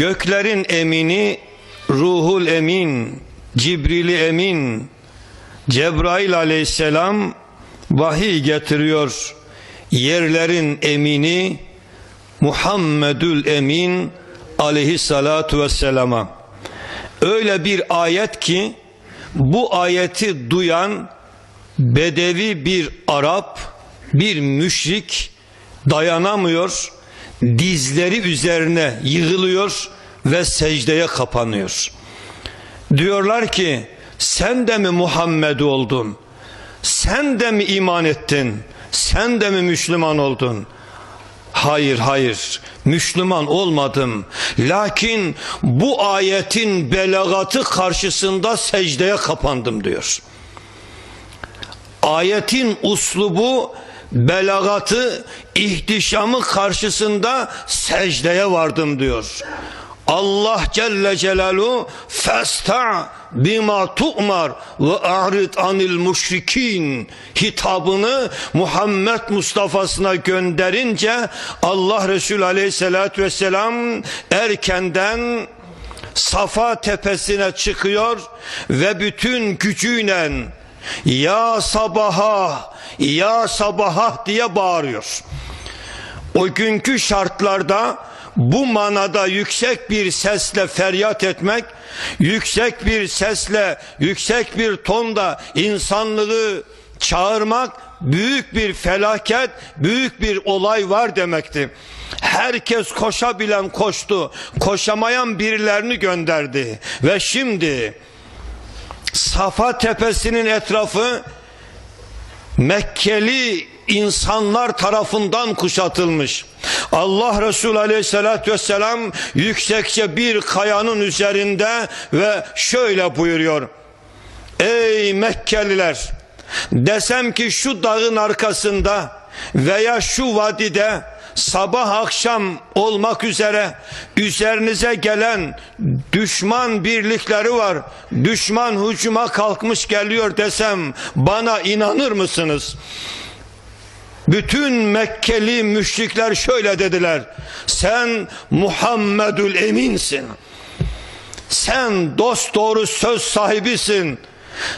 Göklerin emini Ruhul Emin, Cibril Emin, Cebrail aleyhisselam vahiy getiriyor. Yerlerin emini Muhammedül Emin aleyhissalatu vesselama. Öyle bir ayet ki bu ayeti duyan bedevi bir Arap, bir müşrik dayanamıyor, dizleri üzerine yığılıyor ve secdeye kapanıyor. Diyorlar ki sen de mi Muhammed oldun? Sen de mi iman ettin? Sen de mi Müslüman oldun? Hayır hayır Müslüman olmadım. Lakin bu ayetin belagatı karşısında secdeye kapandım diyor. Ayetin uslubu belagatı ihtişamı karşısında secdeye vardım diyor. Allah Celle Celaluhu festa bima tu'mar ve a'rid anil müşrikin hitabını Muhammed Mustafa'sına gönderince Allah Resulü Aleyhisselatü Vesselam erkenden Safa tepesine çıkıyor ve bütün gücüyle ya sabaha ya sabaha diye bağırıyor. O günkü şartlarda bu manada yüksek bir sesle feryat etmek, yüksek bir sesle, yüksek bir tonda insanlığı çağırmak büyük bir felaket, büyük bir olay var demekti. Herkes koşabilen koştu, koşamayan birilerini gönderdi ve şimdi Safa tepesinin etrafı Mekkeli insanlar tarafından kuşatılmış. Allah Resulü Aleyhisselatü Vesselam yüksekçe bir kayanın üzerinde ve şöyle buyuruyor. Ey Mekkeliler desem ki şu dağın arkasında veya şu vadide sabah akşam olmak üzere üzerinize gelen düşman birlikleri var. Düşman hücuma kalkmış geliyor desem bana inanır mısınız? Bütün Mekkeli müşrikler şöyle dediler. Sen Muhammedül Eminsin. Sen dost doğru söz sahibisin.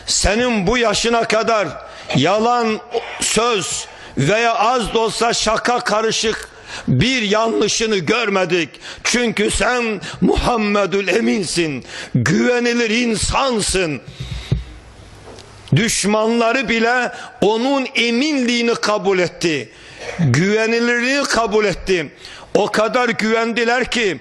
Senin bu yaşına kadar yalan söz veya az da olsa şaka karışık bir yanlışını görmedik. Çünkü sen Muhammedül Eminsin. Güvenilir insansın. Düşmanları bile onun eminliğini kabul etti. Güvenilirliğini kabul etti. O kadar güvendiler ki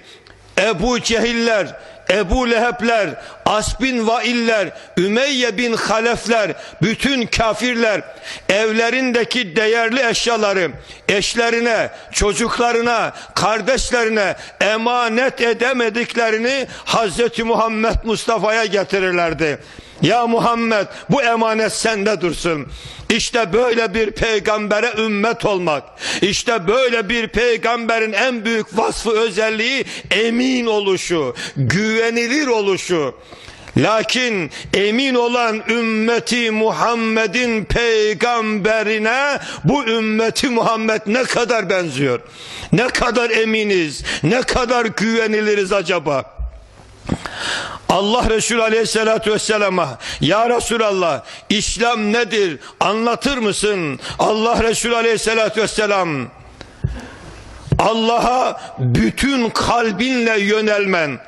Ebu Cehiller, Ebu Lehebler, Asbin Vailler, Ümeyye bin Halefler, bütün kafirler evlerindeki değerli eşyaları eşlerine, çocuklarına, kardeşlerine emanet edemediklerini Hazreti Muhammed Mustafa'ya getirirlerdi. Ya Muhammed bu emanet sende dursun. İşte böyle bir peygambere ümmet olmak. İşte böyle bir peygamberin en büyük vasfı özelliği emin oluşu, güvenilir oluşu. Lakin emin olan ümmeti Muhammed'in peygamberine bu ümmeti Muhammed ne kadar benziyor? Ne kadar eminiz? Ne kadar güveniliriz acaba? Allah Resulü Aleyhisselatü Vesselam'a Ya Resulallah İslam nedir anlatır mısın? Allah Resulü Aleyhisselatü Vesselam Allah'a bütün kalbinle yönelmen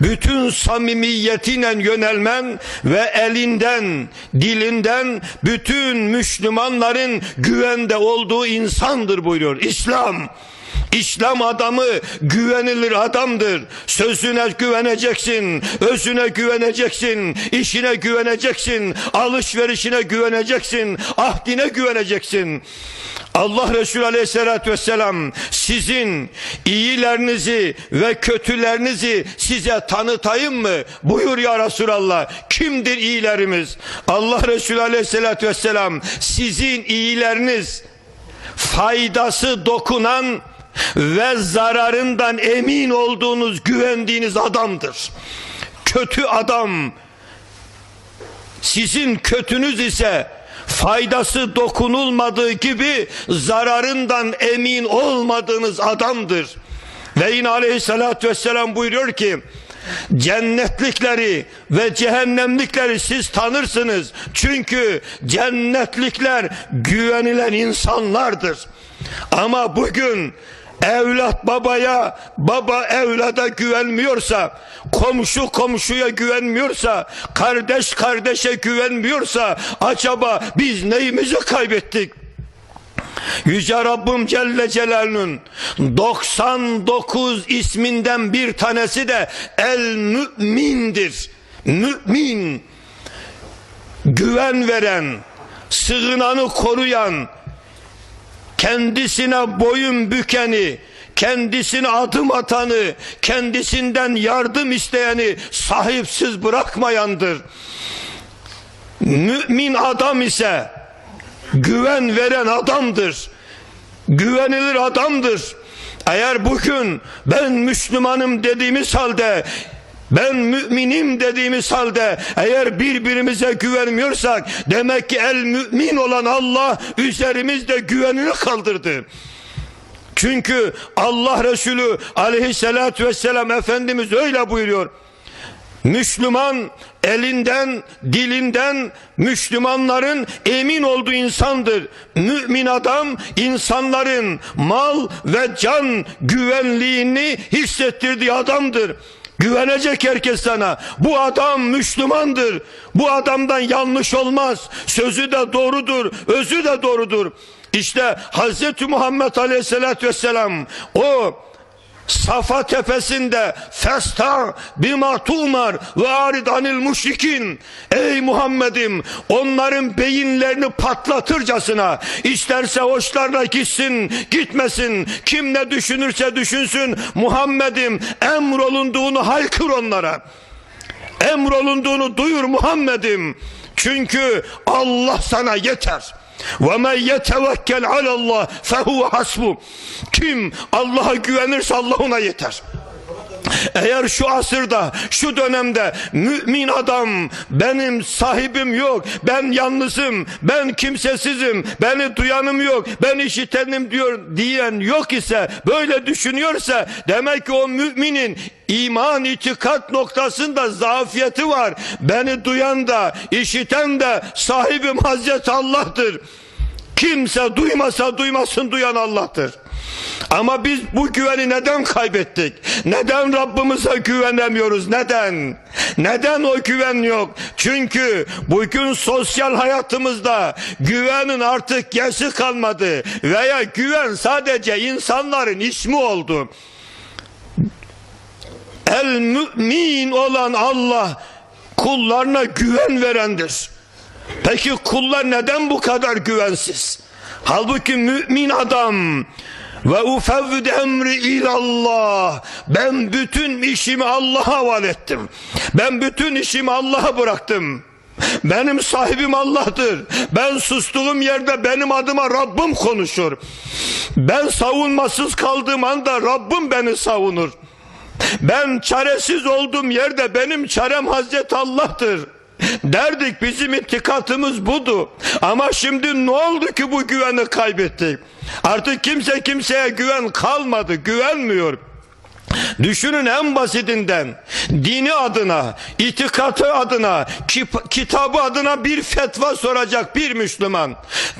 bütün samimiyetinle yönelmen ve elinden, dilinden bütün Müslümanların güvende olduğu insandır buyuruyor. İslam İslam adamı güvenilir adamdır. Sözüne güveneceksin, özüne güveneceksin, işine güveneceksin, alışverişine güveneceksin, ahdine güveneceksin. Allah Resulü Aleyhisselatü Vesselam sizin iyilerinizi ve kötülerinizi size tanıtayım mı? Buyur ya Resulallah. Kimdir iyilerimiz? Allah Resulü Aleyhisselatü Vesselam sizin iyileriniz faydası dokunan ve zararından emin olduğunuz, güvendiğiniz adamdır. Kötü adam sizin kötünüz ise faydası dokunulmadığı gibi zararından emin olmadığınız adamdır. Ve yine aleyhissalatü vesselam buyuruyor ki cennetlikleri ve cehennemlikleri siz tanırsınız. Çünkü cennetlikler güvenilen insanlardır. Ama bugün evlat babaya, baba evlada güvenmiyorsa, komşu komşuya güvenmiyorsa, kardeş kardeşe güvenmiyorsa acaba biz neyimizi kaybettik? Yüce Rabbim Celle Celaluhu'nun 99 isminden bir tanesi de El Mümin'dir. Mümin güven veren, sığınanı koruyan, kendisine boyun bükeni, kendisine adım atanı, kendisinden yardım isteyeni sahipsiz bırakmayandır. Mümin adam ise güven veren adamdır. Güvenilir adamdır. Eğer bugün ben Müslümanım dediğimiz halde ben müminim dediğimiz halde eğer birbirimize güvenmiyorsak demek ki el mümin olan Allah üzerimizde güvenini kaldırdı. Çünkü Allah Resulü aleyhissalatü vesselam Efendimiz öyle buyuruyor. Müslüman elinden, dilinden Müslümanların emin olduğu insandır. Mümin adam insanların mal ve can güvenliğini hissettirdiği adamdır. Güvenecek herkes sana. Bu adam Müslümandır. Bu adamdan yanlış olmaz. Sözü de doğrudur, özü de doğrudur. İşte Hazreti Muhammed Aleyhisselatü Vesselam o Safa tepesinde festa bima tumar ve arid anil müşrikin ey Muhammed'im onların beyinlerini patlatırcasına isterse hoşlarına gitsin gitmesin. Kim ne düşünürse düşünsün Muhammed'im emrolunduğunu haykır onlara. Emrolunduğunu duyur Muhammed'im. Çünkü Allah sana yeter ve men yetevekkel alallah fehuve hasbu. Kim Allah'a güvenirse Allah ona yeter. Eğer şu asırda, şu dönemde mümin adam benim sahibim yok, ben yalnızım, ben kimsesizim, beni duyanım yok, ben işitenim diyor diyen yok ise, böyle düşünüyorsa demek ki o müminin iman itikat noktasında zafiyeti var. Beni duyan da, işiten de sahibim Hazreti Allah'tır. Kimse duymasa duymasın duyan Allah'tır. Ama biz bu güveni neden kaybettik? Neden Rabbimize güvenemiyoruz? Neden? Neden o güven yok? Çünkü bugün sosyal hayatımızda güvenin artık yaşı kalmadı veya güven sadece insanların ismi oldu. El mümin olan Allah kullarına güven verendir. Peki kullar neden bu kadar güvensiz? Halbuki mümin adam ve ufevvid emri ilallah. Ben bütün işimi Allah'a havale ettim. Ben bütün işimi Allah'a bıraktım. Benim sahibim Allah'tır. Ben sustuğum yerde benim adıma Rabbim konuşur. Ben savunmasız kaldığım anda Rabbim beni savunur. Ben çaresiz olduğum yerde benim çarem Hazreti Allah'tır. Derdik bizim itikatımız budu. Ama şimdi ne oldu ki bu güveni kaybettik? Artık kimse kimseye güven kalmadı, güvenmiyor. Düşünün en basitinden dini adına, itikatı adına, kitabı adına bir fetva soracak bir Müslüman.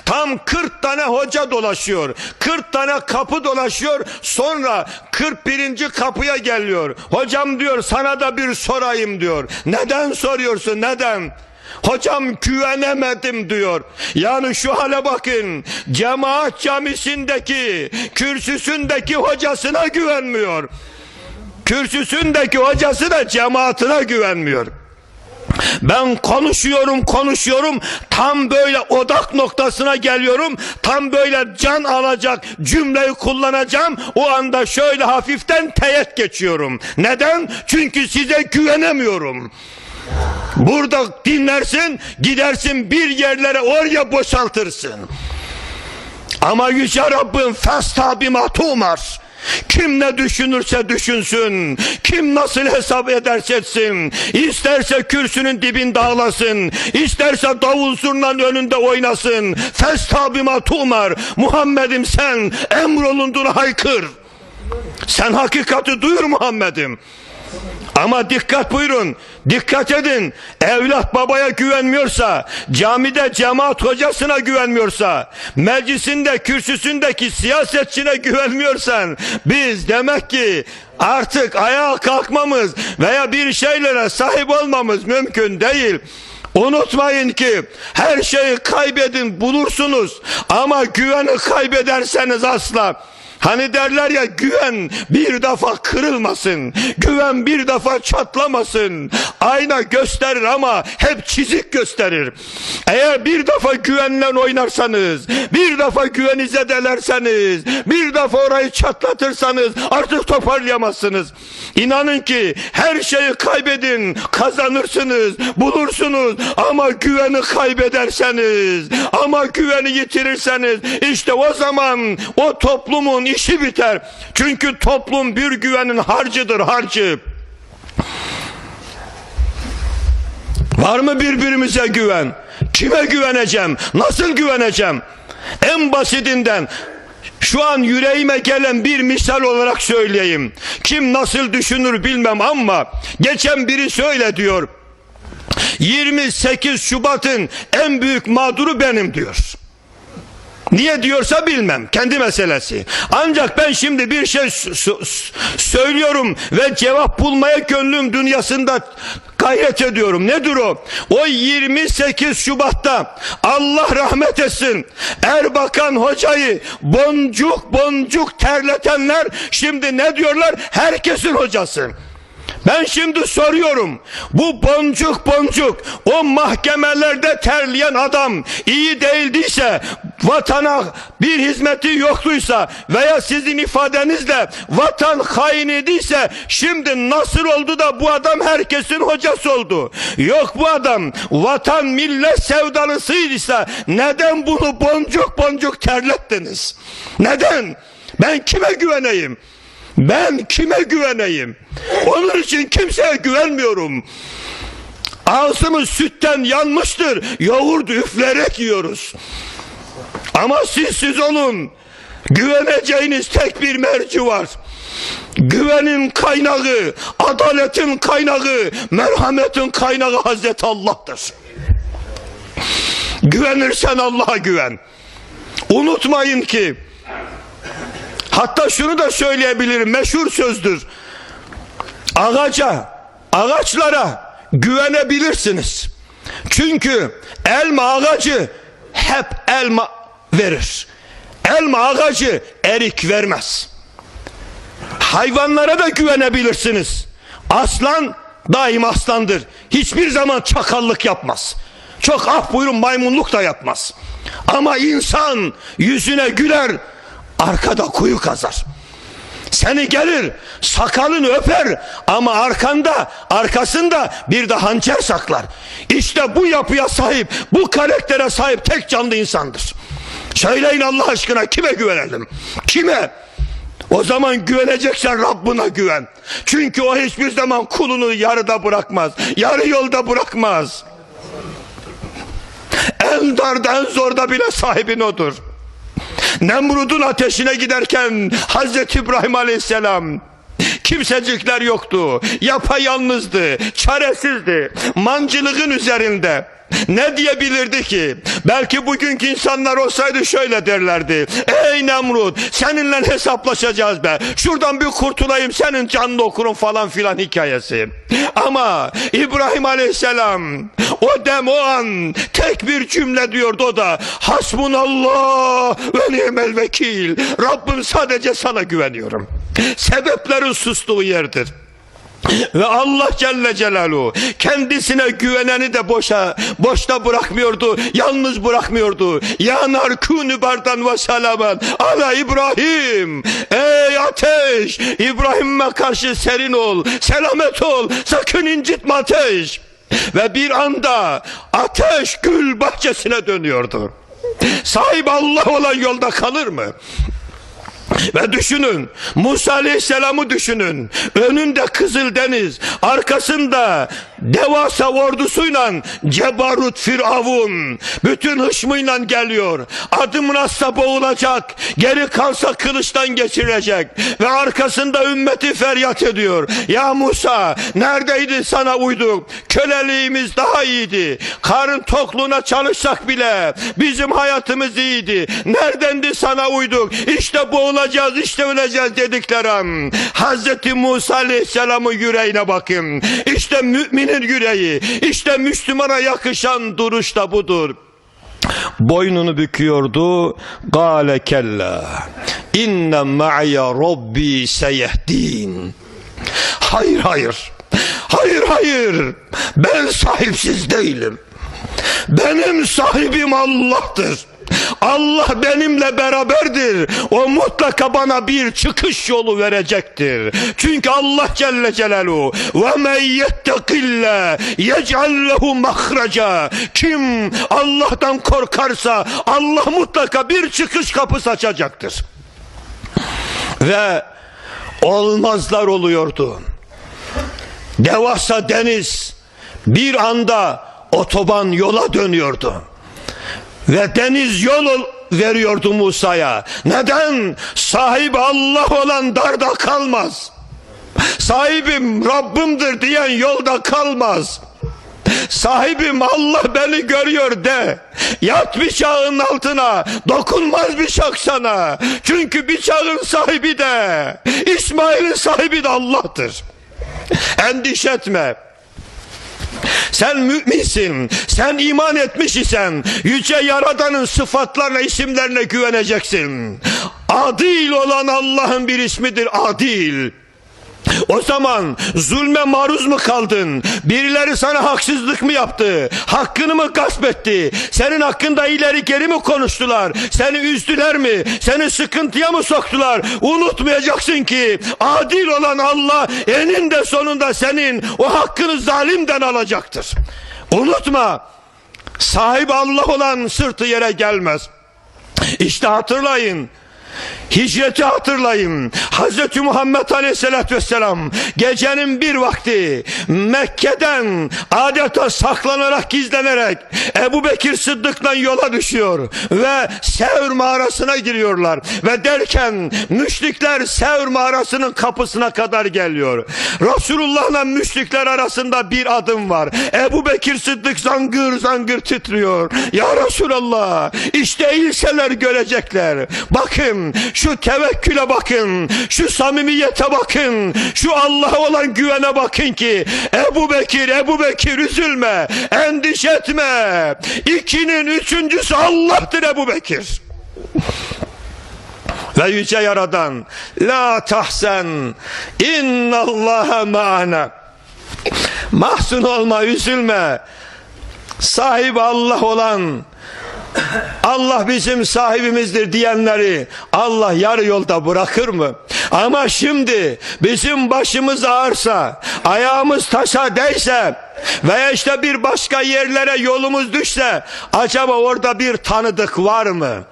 Tam 40 tane hoca dolaşıyor. 40 tane kapı dolaşıyor. Sonra 41. kapıya geliyor. Hocam diyor sana da bir sorayım diyor. Neden soruyorsun? Neden? Hocam güvenemedim diyor. Yani şu hale bakın. Cemaat camisindeki, kürsüsündeki hocasına güvenmiyor. Kürsüsündeki hocası da cemaatine güvenmiyor. Ben konuşuyorum konuşuyorum. Tam böyle odak noktasına geliyorum. Tam böyle can alacak cümleyi kullanacağım. O anda şöyle hafiften teyit geçiyorum. Neden? Çünkü size güvenemiyorum. Burada dinlersin gidersin bir yerlere oraya boşaltırsın. Ama Yüce Rabbim festabima tumar kim ne düşünürse düşünsün, kim nasıl hesap ederse etsin, isterse kürsünün dibinde ağlasın, isterse davul zurnanın önünde oynasın, festabima tumar, Muhammed'im sen emrolunduğunu haykır. Sen hakikati duyur Muhammed'im. Ama dikkat buyurun, dikkat edin. Evlat babaya güvenmiyorsa, camide cemaat hocasına güvenmiyorsa, meclisinde kürsüsündeki siyasetçine güvenmiyorsan, biz demek ki artık ayağa kalkmamız veya bir şeylere sahip olmamız mümkün değil. Unutmayın ki her şeyi kaybedin bulursunuz ama güveni kaybederseniz asla Hani derler ya güven bir defa kırılmasın. Güven bir defa çatlamasın. Ayna gösterir ama hep çizik gösterir. Eğer bir defa güvenle oynarsanız, bir defa güveni zedelerseniz, bir defa orayı çatlatırsanız artık toparlayamazsınız. İnanın ki her şeyi kaybedin, kazanırsınız, bulursunuz ama güveni kaybederseniz, ama güveni yitirirseniz işte o zaman o toplumun işi biter. Çünkü toplum bir güvenin harcıdır harcı. Var mı birbirimize güven? Kime güveneceğim? Nasıl güveneceğim? En basitinden şu an yüreğime gelen bir misal olarak söyleyeyim. Kim nasıl düşünür bilmem ama geçen biri söyle diyor. 28 Şubat'ın en büyük mağduru benim diyor. Niye diyorsa bilmem. Kendi meselesi. Ancak ben şimdi bir şey söylüyorum ve cevap bulmaya gönlüm dünyasında gayret ediyorum. Nedir o? O 28 Şubat'ta Allah rahmet etsin. Erbakan hocayı boncuk boncuk terletenler şimdi ne diyorlar? Herkesin hocası. Ben şimdi soruyorum. Bu boncuk boncuk o mahkemelerde terleyen adam iyi değildiyse vatana bir hizmeti yoktuysa veya sizin ifadenizle vatan hainiyse şimdi nasıl oldu da bu adam herkesin hocası oldu? Yok bu adam vatan millet sevdalısıysa neden bunu boncuk boncuk terlettiniz? Neden? Ben kime güveneyim? Ben kime güveneyim? Onun için kimseye güvenmiyorum. Ağzımız sütten yanmıştır. Yoğurt üflerek yiyoruz. Ama siz siz olun. Güveneceğiniz tek bir merci var. Güvenin kaynağı, adaletin kaynağı, merhametin kaynağı Hazreti Allah'tır. Güvenirsen Allah'a güven. Unutmayın ki Hatta şunu da söyleyebilirim meşhur sözdür. Ağaca, ağaçlara güvenebilirsiniz. Çünkü elma ağacı hep elma verir. Elma ağacı erik vermez. Hayvanlara da güvenebilirsiniz. Aslan daim aslandır. Hiçbir zaman çakallık yapmaz. Çok af buyurun maymunluk da yapmaz. Ama insan yüzüne güler, arkada kuyu kazar. Seni gelir sakalını öper ama arkanda arkasında bir de hançer saklar. İşte bu yapıya sahip bu karaktere sahip tek canlı insandır. Söyleyin Allah aşkına kime güvenelim? Kime? O zaman güveneceksen Rabbına güven. Çünkü o hiçbir zaman kulunu yarıda bırakmaz. Yarı yolda bırakmaz. En darda en zorda bile sahibin odur. Nemrud'un ateşine giderken Hazreti İbrahim Aleyhisselam kimsecikler yoktu. Yapayalnızdı, çaresizdi. Mancılığın üzerinde. Ne diyebilirdi ki? Belki bugünkü insanlar olsaydı şöyle derlerdi. Ey Nemrut seninle hesaplaşacağız be. Şuradan bir kurtulayım senin canını okurum falan filan hikayesi. Ama İbrahim Aleyhisselam o dem o an tek bir cümle diyordu o da. Hasbunallah ve ni'mel vekil. Rabbim sadece sana güveniyorum. Sebeplerin sustuğu yerdir. Ve Allah Celle Celaluhu kendisine güveneni de boşa boşta bırakmıyordu. Yalnız bırakmıyordu. Ya narkûnü bardan ve salaman ala İbrahim. Ey ateş İbrahim'e karşı serin ol. Selamet ol. Sakın incitme ateş. Ve bir anda ateş gül bahçesine dönüyordu. Sahip Allah olan yolda kalır mı? Ve düşünün Musa Aleyhisselam'ı düşünün. Önünde Kızıl Deniz, arkasında devasa ordusuyla Cebarut Firavun bütün hışmıyla geliyor. Adım atsa boğulacak, geri kalsa kılıçtan geçirecek ve arkasında ümmeti feryat ediyor. Ya Musa neredeydi sana uyduk? Köleliğimiz daha iyiydi. Karın tokluğuna çalışsak bile bizim hayatımız iyiydi. Neredendi sana uyduk? İşte boğulacağız, işte öleceğiz dedikleri an. Hazreti Musa Aleyhisselam'ın yüreğine bakın. İşte müminin yüreği, işte Müslümana yakışan duruş da budur. Boynunu büküyordu. Gale kella. İnne ma'ye rabbi seyehdin. Hayır hayır. Hayır hayır. Ben sahipsiz değilim. Benim sahibim Allah'tır. Allah benimle beraberdir. O mutlaka bana bir çıkış yolu verecektir. Çünkü Allah Celle Celaluhu ve men yettekille yec'al lehu mahraca. Kim Allah'tan korkarsa Allah mutlaka bir çıkış kapısı açacaktır. Ve olmazlar oluyordu. Devasa deniz bir anda otoban yola dönüyordu. Ve deniz yol veriyordu Musa'ya. Neden? Sahibi Allah olan darda kalmaz. Sahibim Rabbimdir diyen yolda kalmaz. Sahibim Allah beni görüyor de. Yat bıçağın altına. Dokunmaz bıçak sana. Çünkü bıçağın sahibi de. İsmail'in sahibi de Allah'tır. Endişe etme. Sen müminsin. Sen iman etmiş isen yüce yaradanın sıfatlarına isimlerine güveneceksin. Adil olan Allah'ın bir ismidir adil. O zaman zulme maruz mu kaldın? Birileri sana haksızlık mı yaptı? Hakkını mı gasp etti? Senin hakkında ileri geri mi konuştular? Seni üzdüler mi? Seni sıkıntıya mı soktular? Unutmayacaksın ki adil olan Allah eninde sonunda senin o hakkını zalimden alacaktır. Unutma. Sahip Allah olan sırtı yere gelmez. İşte hatırlayın. Hicreti hatırlayın. Hazreti Muhammed Aleyhisselatü Vesselam gecenin bir vakti Mekke'den adeta saklanarak gizlenerek Ebu Bekir Sıddık'la yola düşüyor ve Sevr mağarasına giriyorlar ve derken müşrikler Sevr mağarasının kapısına kadar geliyor. Resulullah'la müşrikler arasında bir adım var. Ebu Bekir Sıddık zangır zangır titriyor. Ya Resulallah işte değilseler görecekler. Bakın şu tevekküle bakın, şu samimiyete bakın, şu Allah'a olan güvene bakın ki Ebu Bekir, Ebu Bekir üzülme, endişe etme. İkinin üçüncüsü Allah'tır Ebu Bekir. Ve yüce yaradan La tahsen innallaha ma'ana Mahzun olma, üzülme. Sahibi Allah olan Allah bizim sahibimizdir diyenleri Allah yarı yolda bırakır mı? Ama şimdi bizim başımız ağırsa, ayağımız taşa değse veya işte bir başka yerlere yolumuz düşse acaba orada bir tanıdık var mı?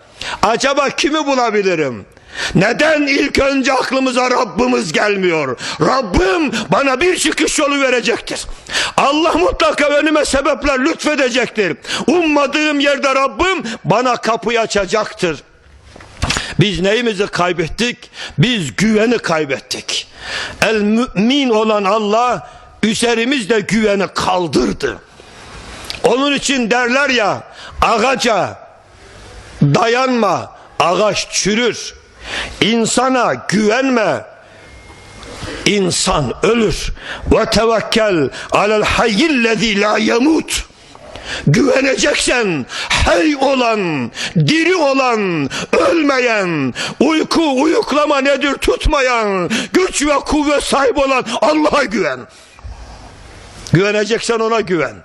Acaba kimi bulabilirim? Neden ilk önce aklımıza Rabbimiz gelmiyor? Rabbim bana bir çıkış yolu verecektir. Allah mutlaka önüme sebepler lütfedecektir. Ummadığım yerde Rabbim bana kapıyı açacaktır. Biz neyimizi kaybettik? Biz güveni kaybettik. El mümin olan Allah üzerimizde güveni kaldırdı. Onun için derler ya ağaca dayanma ağaç çürür. İnsana güvenme. İnsan ölür. Ve tevekkel alel hayyillezî la yemut. Güveneceksen hey olan, diri olan, ölmeyen, uyku uyuklama nedir tutmayan, güç ve kuvvet sahip olan Allah'a güven. Güveneceksen ona güven.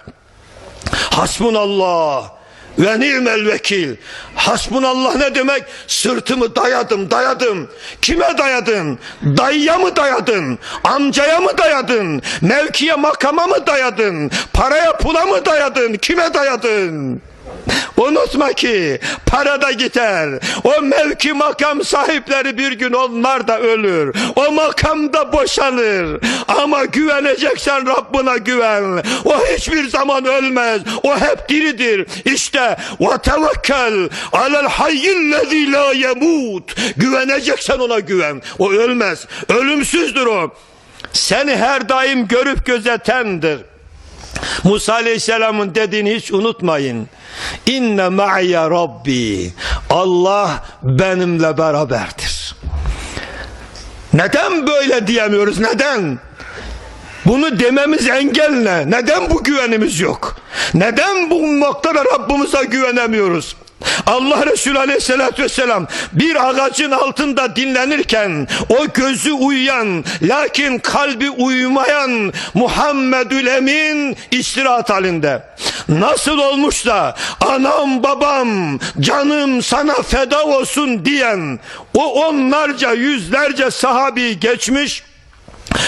Hasbunallah ve ni'mel vekil. Hasbunallah ne demek? Sırtımı dayadım, dayadım. Kime dayadın? Dayıya mı dayadın? Amcaya mı dayadın? Mevkiye makama mı dayadın? Paraya pula mı dayadın? Kime dayadın? Unutma ki para da gider. O mevki makam sahipleri bir gün onlar da ölür. O makam da boşalır. Ama güveneceksen Rabbına güven. O hiçbir zaman ölmez. O hep diridir. İşte ve tevekkel alel hayyillezî la yemut. Güveneceksen ona güven. O ölmez. Ölümsüzdür o. Seni her daim görüp gözetendir. Musa Aleyhisselam'ın dediğini hiç unutmayın. İnne ma'ya Rabbi. Allah benimle beraberdir. Neden böyle diyemiyoruz? Neden? Bunu dememiz engel ne? Neden bu güvenimiz yok? Neden bu noktada Rabbimize güvenemiyoruz? Allah Resulü Aleyhisselatü Vesselam bir ağacın altında dinlenirken o gözü uyuyan lakin kalbi uyumayan Muhammedül Emin istirahat halinde. Nasıl olmuş da anam babam canım sana feda olsun diyen o onlarca yüzlerce sahabi geçmiş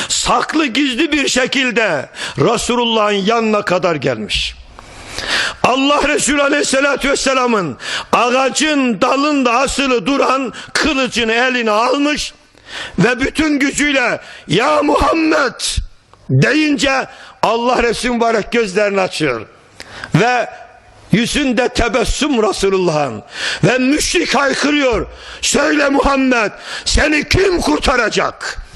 saklı gizli bir şekilde Resulullah'ın yanına kadar gelmiş. Allah Resulü Aleyhisselatü Vesselam'ın ağacın dalında asılı duran kılıcını eline almış ve bütün gücüyle ya Muhammed deyince Allah Resulü mübarek gözlerini açıyor. Ve yüzünde tebessüm Resulullah'ın ve müşrik haykırıyor. Söyle Muhammed seni kim kurtaracak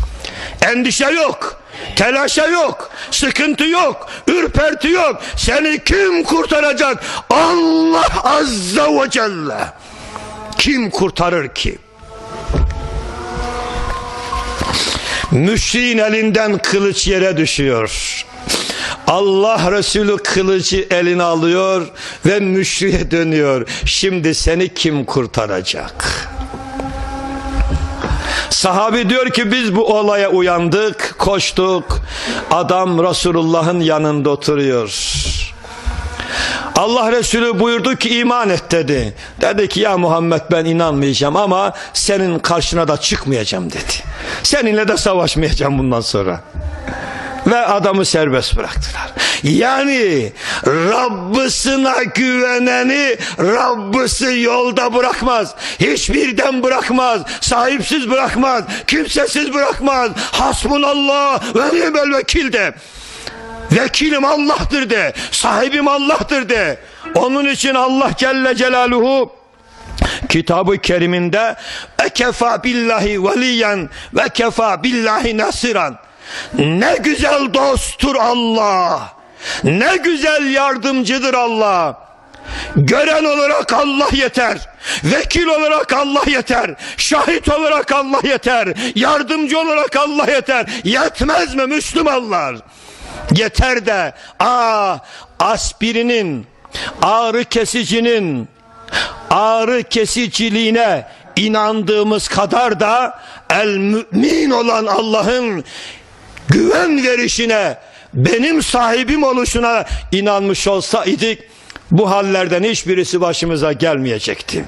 endişe yok Telaşa yok, sıkıntı yok, ürperti yok. Seni kim kurtaracak? Allah Azza ve Celle. Kim kurtarır ki? Müşriğin elinden kılıç yere düşüyor. Allah Resulü kılıcı eline alıyor ve müşriye dönüyor. Şimdi seni kim kurtaracak? Sahabi diyor ki biz bu olaya uyandık, koştuk. Adam Resulullah'ın yanında oturuyor. Allah Resulü buyurdu ki iman et dedi. Dedi ki ya Muhammed ben inanmayacağım ama senin karşına da çıkmayacağım dedi. Seninle de savaşmayacağım bundan sonra. Ve adamı serbest bıraktılar. Yani Rabbisine güveneni Rabbisi yolda bırakmaz. Hiçbirden bırakmaz. Sahipsiz bırakmaz. Kimsesiz bırakmaz. Hasbunallah ve nimel vekil de. Vekilim Allah'tır de. Sahibim Allah'tır de. Onun için Allah Celle Celaluhu kitabı keriminde ekefa billahi veliyen ve kefa billahi nasiran ne güzel dosttur Allah ne güzel yardımcıdır Allah. Gören olarak Allah yeter. Vekil olarak Allah yeter. Şahit olarak Allah yeter. Yardımcı olarak Allah yeter. Yetmez mi Müslümanlar? Yeter de aa aspirinin ağrı kesicinin ağrı kesiciliğine inandığımız kadar da el mümin olan Allah'ın güven verişine benim sahibim oluşuna inanmış olsaydık bu hallerden hiçbirisi başımıza gelmeyecekti.